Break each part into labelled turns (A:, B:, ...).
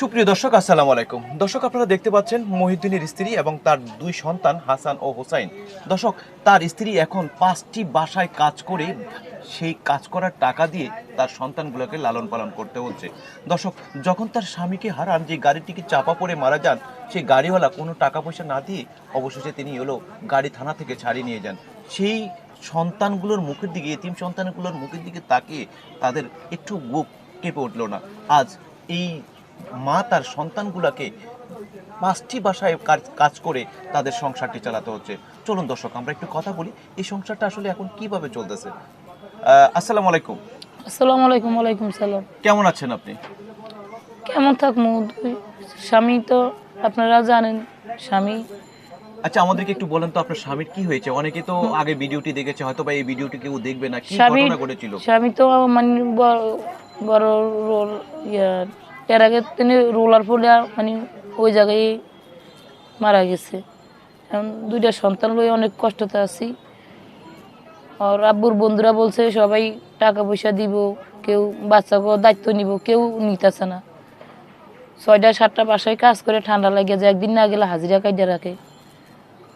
A: সুপ্রিয় দর্শক, আসসালামু আলাইকুম। দর্শক, আপনারা দেখতে পাচ্ছেন মহিউদ্দিনের স্ত্রী এবং তার দুই সন্তান, হাসান ও হোসাইন। দর্শক, তার স্ত্রী এখন পাঁচটি বাসায় কাজ করে, সেই কাজ করার টাকা দিয়ে তার সন্তানগুলোকে লালন পালন করতে হচ্ছে। দর্শক, যখন তার স্বামীকে হারান, যে গাড়িটিকে চাপা পড়ে মারা যান, সেই গাড়িওয়ালা কোনো টাকা পয়সা না দিয়ে অবশেষে তিনি হলো গাড়ি থানা থেকে ছাড়িয়ে নিয়ে যান। সেই সন্তানগুলোর মুখের দিকে, এতিম সন্তানগুলোর মুখের দিকে তাকিয়ে তাদের একটু বুক কেঁপে উঠল না। আজ এই মা তার সন্তানগুলোকে পাঁচটি বাসায় কাজ- কাজ করে তাদের সংসারটি চালাতে হচ্ছে। চলুন দর্শক আমরা একটু কথা বলি এই সংসারটা আসলে এখন কীভাবে চলতেছে? আসসালামু আলাইকুম।
B: আসসালামু আলাইকুম ওয়ালাইকুম সালাম।
A: কেমন আছেন আপনি?
B: কেমন থাকব? স্বামী তো আপনারা জানেন স্বামী।
A: আচ্ছা আমাদেরকে একটু বলেন তো আপনার স্বামীর কি হয়েছে? অনেকে তো আগে ভিডিওটি দেখেছে হয়তো বা এই ভিডিওটি কেউ দেখবে না। কি
B: স্বামী
A: ঘটনা ঘটেছিল?
B: স্বামী তো মানে বড় বড় রোল এর আগে তিনি রোলার ফলে মানে ওই জায়গায় মারা গেছে। এখন দুইটা সন্তান লই অনেক কষ্টতে আছি। আর আব্বুর বন্ধুরা বলছে, সবাই টাকা পয়সা দিব, কেউ বাচ্চাকে দায়িত্ব নিব, কেউ নিতেছে না। ছয়টা, সাতটা বাসায় কাজ করে ঠান্ডা লাগে যে একদিন না গেলে হাজিরা কাইডা রাখে।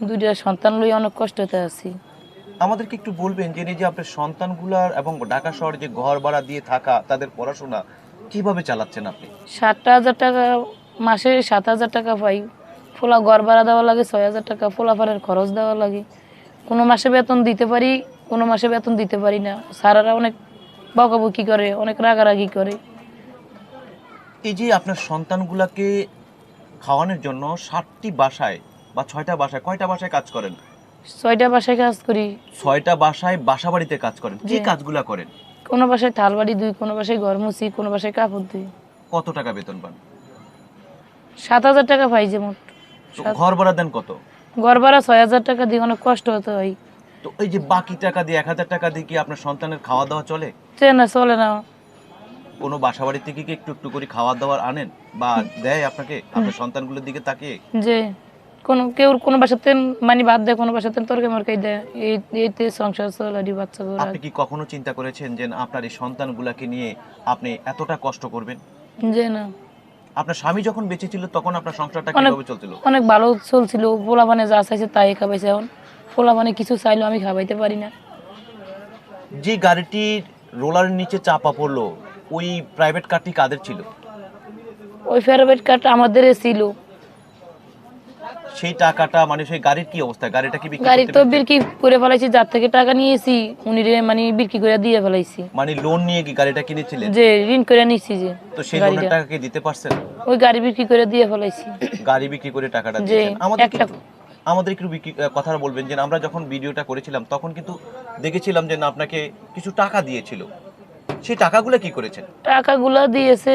B: দুইটা সন্তান লই অনেক কষ্টতে আছি।
A: আমাদেরকে একটু বলবেন যে, এই যে আপনার সন্তানগুলার এবং ঢাকা শহরে যে ঘর ভাড়া দিয়ে থাকা, তাদের পড়াশোনা কীভাবে চালাচ্ছেন আপনি?
B: সাতটা হাজার টাকা মাসে সাত হাজার টাকা পাই। ফোলা ঘর ভাড়া দেওয়া লাগে ছয় হাজার টাকা ফোলা ফারের খরচ দেওয়া লাগে। কোনো মাসে বেতন দিতে পারি কোনো মাসে বেতন দিতে পারি না। স্যারেরা অনেক বকাবকি করে অনেক রাগারাগি করে।
A: এই যে আপনার সন্তানগুলাকে খাওয়ানোর জন্য ষাটটি বাসায় বা ছয়টা বাসায় কয়টা বাসায় কাজ করেন?
B: ছয়টা বাসায় কাজ করি।
A: ছয়টা বাসায় বাসা বাড়িতে কাজ করেন। কি
B: জি।
A: কাজগুলা করেন?
B: কোনো বাসায় থালবাড়ি দুই কোনো বাসায় ঘর মুছি কোনো বাসায় কাপড় দুই
A: কত টাকা বেতন পান?
B: সাত হাজার টাকা পাই যেমন
A: তো ঘর ভাড়া দেন কত?
B: ঘর ভাড়া ছয় হাজার টাকা দিয়ে অনেক কষ্ট হতে হয়।
A: তো এই যে বাকি টাকা দিয়ে এক হাজার টাকা দিয়ে কি আপনার সন্তানের খাওয়া দাওয়া চলে
B: চেনা চলে না।
A: কোনো বাসা বাড়ি থেকে কি একটু একটু করে খাওয়া দাওয়ার আনেন বা দেয় আপনাকে? আপনার সন্তানগুলোর দিকে তাকিয়ে?
B: যে কোনো কেউ কোনো বাসাতে মানে বাদ দেয় কোনো বাসাতে তরকারি মরকাই দেয়। এই এইতে সংসার চলারি বাচ্চা করে
A: আপনি কি কখনো চিন্তা করেছেন যে আপনার এই সন্তানগুলাকে নিয়ে আপনি এতটা কষ্ট করবেন?
B: যে না।
A: আপনার স্বামী যখন বেঁচে ছিল তখন আপনার সংসারটা কীভাবে চলছিল?
B: অনেক ভালো চলছিল। পোলা পানে যা চাইছে তাই খাবাইছে এখন। পোলা পানে কিছু চাইলেও আমি খাবাইতে পারি না।
A: যে গাড়িটির রোলারের নিচে চাপা পড়ল ওই প্রাইভেট কারটি কাদের ছিল?
B: ওই ফেরোবেট কার্ড আমাদের ছিল।
A: সেই টাকাটা মানে সেই গাড়ির কি অবস্থা? গাড়িটা কি বিক্রি
B: গাড়ি তো বিক্রি করে ফেলাইছি যার থেকে টাকা নিয়েছি উনি রে মানে বিক্রি করে দিয়ে ফেলাইছি।
A: মানে লোন নিয়ে কি গাড়িটা কিনেছিলেন?
B: যে ঋণ করে নিচ্ছি যে
A: তো সেই লোনের টাকা কি দিতে পারছেন?
B: ওই গাড়ি বিক্রি করে দিয়ে ফেলাইছি।
A: গাড়ি বিক্রি করে টাকাটা দিয়েছেন। আমাদের
B: একটা
A: আমাদের একটু কথা বলবেন যে আমরা যখন ভিডিওটা করেছিলাম তখন কিন্তু দেখেছিলাম যে না আপনাকে কিছু টাকা দিয়েছিল। সেই টাকাগুলো কি করেছেন?
B: টাকাগুলো দিয়েছে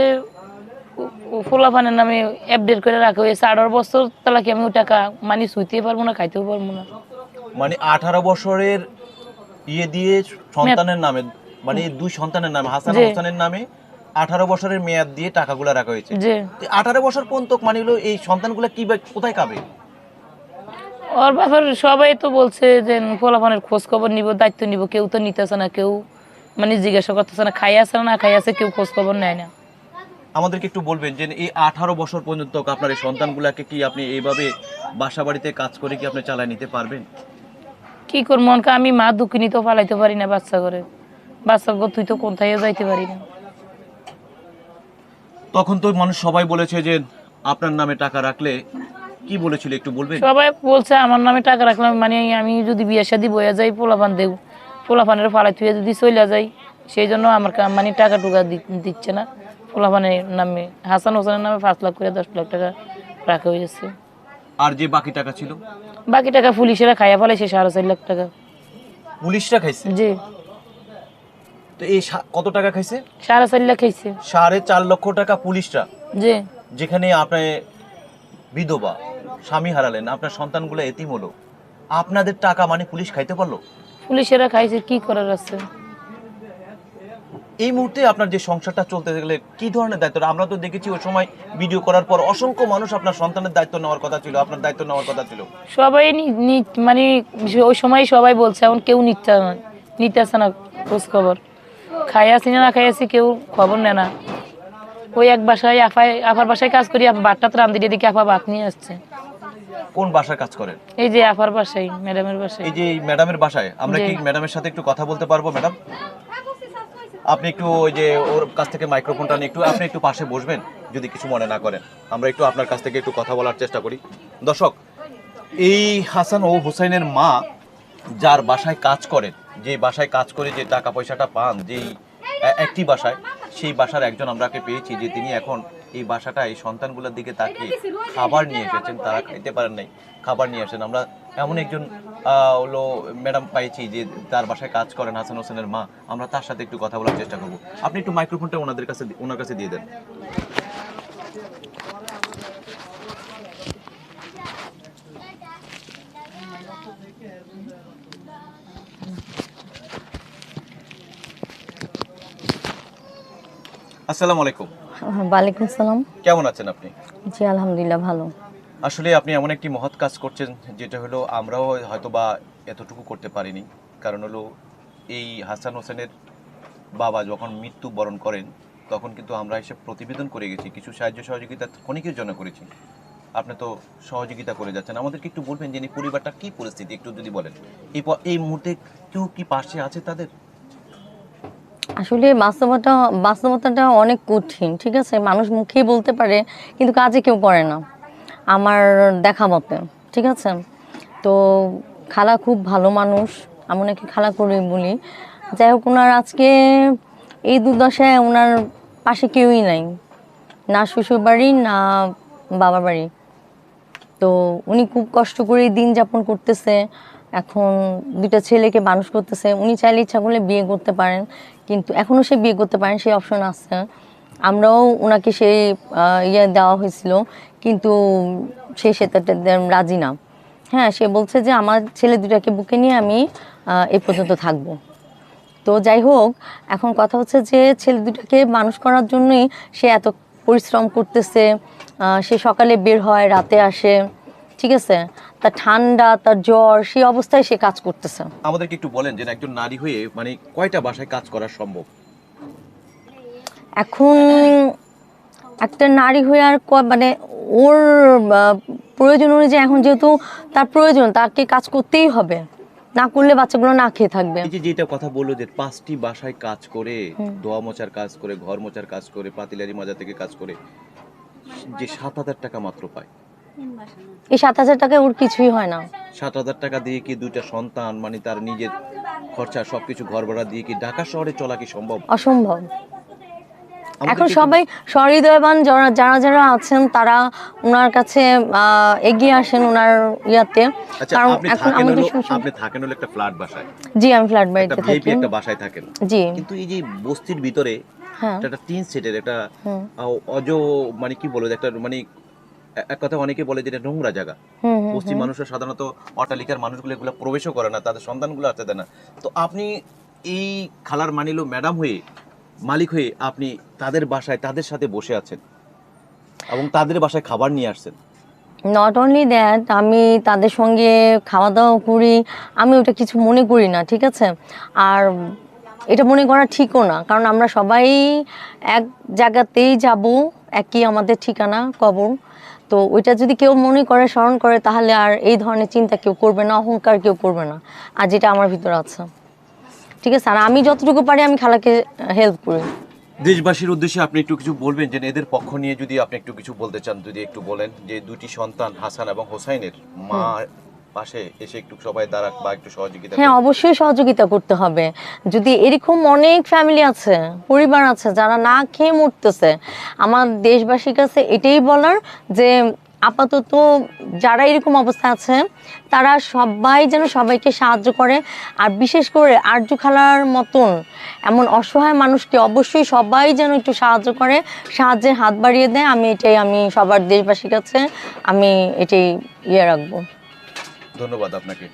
B: ফোলাফানের নামে আপডেট করে রাখা। হয়েছে আঠারো বছর তাহলে কি আমি ওই টাকা মানে শুইতেই পারব না খাইতেও পারব না?
A: মানে আঠারো বছরের ইয়ে দিয়ে সন্তানের নামে মানে দুই সন্তানের নামে হাসান হোসেনের নামে আঠারো বছরের মেয়াদ দিয়ে টাকাগুলো রাখা হয়েছে। আঠারো বছর পর্যন্ত মানে হলো এই সন্তানগুলো কি কোথায় খাবে
B: ওর ব্যাপার সবাই তো বলছে যে ফোলাফানের খোঁজ খবর নিব দায়িত্ব নিব কেউ তো নিতেছে না কেউ মানে জিজ্ঞাসা করতেছে না খাই আছে না খাই আছে কেউ খোঁজ খবর নেয় না।
A: আমাদেরকে একটু বলবেন যে এই আঠারো বছর পর্যন্ত আপনার এই সন্তানগুলাকে কি আপনি এইভাবে বাসা বাড়িতে কাজ করে কি আপনি চালায় নিতে পারবেন?
B: কি কর মনকে আমি মা দুঃখিনী তো পালাইতে পারি না বাচ্চা করে বাচ্চা তুই তো কোথায় যাইতে পারি না।
A: তখন তো মানুষ সবাই বলেছে যে আপনার নামে টাকা রাখলে কি বলেছিল একটু বলবেন?
B: সবাই বলছে আমার নামে টাকা রাখলাম মানে আমি যদি বিয়ে শাদি বইয়া যাই পোলাপান দেব। পোলাপানের ফালাই তুই যদি চলে যাই সেই জন্য আমার মানে টাকা টুকা দিচ্ছে না। পোলাপানের নামে হাসান হোসেনের নামে পাঁচ লাখ করে দশ লাখ টাকা রাখা হয়েছে।
A: আর যে বাকি টাকা ছিল?
B: বাকি টাকা পুলিশেরা খাইয়া ফেলাইছে সাড়ে চার লাখ টাকা।
A: পুলিশরা খাইছে?
B: জি।
A: তো এই সা- কত টাকা খাইছে?
B: সাড়ে চার লাখ খাইছে।
A: সাড়ে চার লক্ষ টাকা পুলিশরা?
B: জি।
A: যেখানে আপনি বিধবা স্বামী হারালেন আপনার সন্তানগুলো এতিম হলো। আপনাদের টাকা মানে পুলিশ খাইতে পারল?
B: পুলিশেরা খাইছে কি করার আছে?
A: এই মুহূর্তে আপনার যে সংসারটা চলতে গেলে কি ধরনের দায়িত্ব? আমরা তো দেখেছি ওই সময় ভিডিও করার পর অসংখ্য মানুষ আপনার সন্তানের দায়িত্ব নেওয়ার কথা ছিল আপনার দায়িত্ব নেওয়ার কথা ছিল।
B: সবাই মানে ওই সময় সবাই বলছে এখন কেউ নিচ্ছে না নিতেছে না খোঁজ খবর। খাই আসি না খাই আসি কেউ খবর নেয় না। ওই এক বাসায় আফায় আফার বাসায় কাজ করি বাটটা রান্ধি দিয়ে দেখি আফা ভাত নিয়ে আসছে।
A: কোন বাসায় কাজ করেন?
B: এই যে আফার বাসায় ম্যাডামের বাসায়।
A: এই যে ম্যাডামের বাসায় আমরা কি ম্যাডামের সাথে একটু কথা বলতে পারব ম্যাডাম? আপনি একটু ওই যে ওর কাছ থেকে মাইক্রোফোনটা নিয়ে একটু, আপনি একটু পাশে বসবেন, যদি কিছু মনে না করেন। আমরা একটু আপনার কাছ থেকে একটু কথা বলার চেষ্টা করি। দর্শক, এই হাসান ও হুসাইনের মা যার বাসায় কাজ করেন, যে বাসায় কাজ করে যে টাকা পয়সাটা পান, যেই একটি বাসায়, সেই বাসার একজন আমরাকে পেয়েছি যে তিনি এখন এই বাসাটা এই সন্তানগুলোর দিকে তাকিয়ে খাবার নিয়ে এসেছেন, তারা খাইতে পারেন নাই, খাবার নিয়ে আসেন। আমরা এমন একজন আহ, হলো ম্যাডাম পাইছি যে তার বাসায় কাজ করেন হাসান হোসেনের মা আমরা তার সাথে একটু কথা বলার চেষ্টা করব। আপনি একটু মাইক্রোফোনটা ওনাদের কাছে ওনার কাছে দিয়ে দেন। আসসালামু আলাইকুম।
C: ওয়ালাইকুম সালাম
A: কেমন আছেন আপনি?
C: জি আলহামদুলিল্লাহ ভালো।
A: আসলে আপনি এমন একটি মহৎ কাজ করছেন, যেটা হলো আমরাও হয়তো বা এতটুকু করতে পারিনি। কারণ হলো এই হাসান হোসেনের বাবা যখন মৃত্যু বরণ করেন, তখন কিন্তু আমরা এসে প্রতিবেদন করে গেছি, কিছু সাহায্য সহযোগিতা অনেকের জন্য করেছি। আপনি তো সহযোগিতা করে যাচ্ছেন। আমাদেরকে একটু বলবেন যে পরিবারটা কি পরিস্থিতি, একটু যদি বলেন। এই এই মুহূর্তে কেউ কি পাশে আছে তাদের?
C: আসলে বাস্তবতা, বাস্তবতাটা অনেক কঠিন, ঠিক আছে? মানুষ মুখেই বলতে পারে, কিন্তু কাজে কেউ করে না। আমার দেখা মতে, ঠিক আছে? তো খালা খুব ভালো মানুষ, আমি ওনাকে খালা করে বলি। যাই হোক, ওনার আজকে এই দুর্দশায় ওনার পাশে কেউই নাই। না শ্বশুর বাড়ি, না বাবার বাড়ি। তো উনি খুব কষ্ট করে দিন যাপন করতেছে। এখন দুইটা ছেলেকে মানুষ করতেছে। উনি চাইলে ইচ্ছা করলে বিয়ে করতে পারেন, কিন্তু এখনও সে বিয়ে করতে পারেন সেই অপশন আছে। আমরাও ওনাকে সেই ইয়ে দেওয়া হয়েছিল। কিন্তু সে সেটাতে রাজি না। হ্যাঁ সে বলছে যে আমার ছেলে দুটাকে বুকে নিয়ে আমি এ পর্যন্ত থাকব। তো যাই হোক এখন কথা হচ্ছে যে ছেলে দুটাকে মানুষ করার জন্যই সে এত পরিশ্রম করতেছে সে সকালে বের হয় রাতে আসে ঠিক আছে? তার ঠান্ডা তার জ্বর সেই অবস্থায় সে কাজ করতেছে।
A: আমাদেরকে একটু বলেন যে একজন নারী হয়ে মানে কয়টা বাসায় কাজ করা সম্ভব?
C: এখন একটা নারী হয়ে আর মানে ওর প্রয়োজন অনুযায়ী এখন যেহেতু তার প্রয়োজন তাকে কাজ করতেই হবে। না করলে বাচ্চাগুলো না খেয়ে থাকবে।
A: এই যে যেটা কথা বলল যে পাঁচটি বাসায় কাজ করে দোয়া মোচার কাজ করে ঘর মোচার কাজ করে পাতিলারি মাজা থেকে কাজ করে যে সাত হাজার টাকা মাত্র পায়।
C: এই সাত হাজার টাকায় ওর কিছুই হয় না।
A: সাত হাজার টাকা দিয়ে কি দুইটা সন্তান মানে তার নিজের খরচা সবকিছু ঘর ভাড়া দিয়ে কি ঢাকা শহরে চলা কি সম্ভব?
C: অসম্ভব। এখন সবাই সহৃদয়বান যারা যারা যারা আছেন তারা ওনার কাছে এগিয়ে আসেন ওনার ইয়াতে।
A: আচ্ছা
C: কারণ এখন
A: থাকেন
C: আমাদের
A: আপনি থাকেন হলো একটা ফ্ল্যাট বাসায়।
C: জি আমি ফ্ল্যাট বাড়িতে থাকি।
A: একটা বাসায় থাকেন।
C: জি।
A: কিন্তু এই যে বস্তির ভিতরে
C: হ্যাঁ।
A: একটা তিন সেটের একটা অজ মানে কি বলব একটা মানে এক কথা অনেকে বলে যে এটা নোংরা জায়গা। পশ্চিম মানুষের সাধারণত অট্টালিকার মানুষগুলো এগুলো প্রবেশও করে না তাদের সন্তানগুলো আসতে দেয় না। তো আপনি এই খালার মানিল ম্যাডাম হয়ে মালিক হয়ে আপনি তাদের বাসায়, তাদের সাথে বসে আছেন এবং তাদের বাসায় খাবার নিয়ে আসছেন।
C: নট অনলি দ্যাট আমি তাদের সঙ্গে খাওয়া দাওয়া করি, আমি ওটা কিছু মনে করি না, ঠিক আছে? আর এটা মনে করা ঠিকও না, কারণ আমরা সবাই এক জায়গাতেই যাব, একই আমাদের ঠিকানা, কবর। তো ওইটা যদি কেউ মনে করে, স্মরণ করে, তাহলে আর এই ধরনের চিন্তা কেউ করবে না, অহংকার কেউ করবে না, আর যেটা আমার ভিতরে আছে। ঠিক আছে আর আমি যতটুকু পারি আমি খালাকে হেল্প করি।
A: দেশবাসীর উদ্দেশ্যে আপনি একটু কিছু বলবেন যে এদের পক্ষ নিয়ে যদি আপনি একটু কিছু বলতে চান যদি একটু বলেন যে দুটি সন্তান হাসান এবং হোসাইনের মা পাশে এসে একটু সবাই দাঁড়াক বা একটু সহযোগিতা
C: হ্যাঁ অবশ্যই সহযোগিতা করতে হবে। যদি এরকম অনেক ফ্যামিলি আছে পরিবার আছে যারা না খেয়ে মরতেছে আমার দেশবাসীর কাছে এটাই বলার যে আপাতত যারা এরকম অবস্থা আছে তারা সবাই যেন সবাইকে সাহায্য করে। আর বিশেষ করে আর্য খালার মতন এমন অসহায় মানুষকে অবশ্যই সবাই যেন একটু সাহায্য করে সাহায্যের হাত বাড়িয়ে দেয়। আমি এটাই আমি সবার দেশবাসীর কাছে আমি এটাই ইয়ে রাখব।
A: ধন্যবাদ আপনাকে।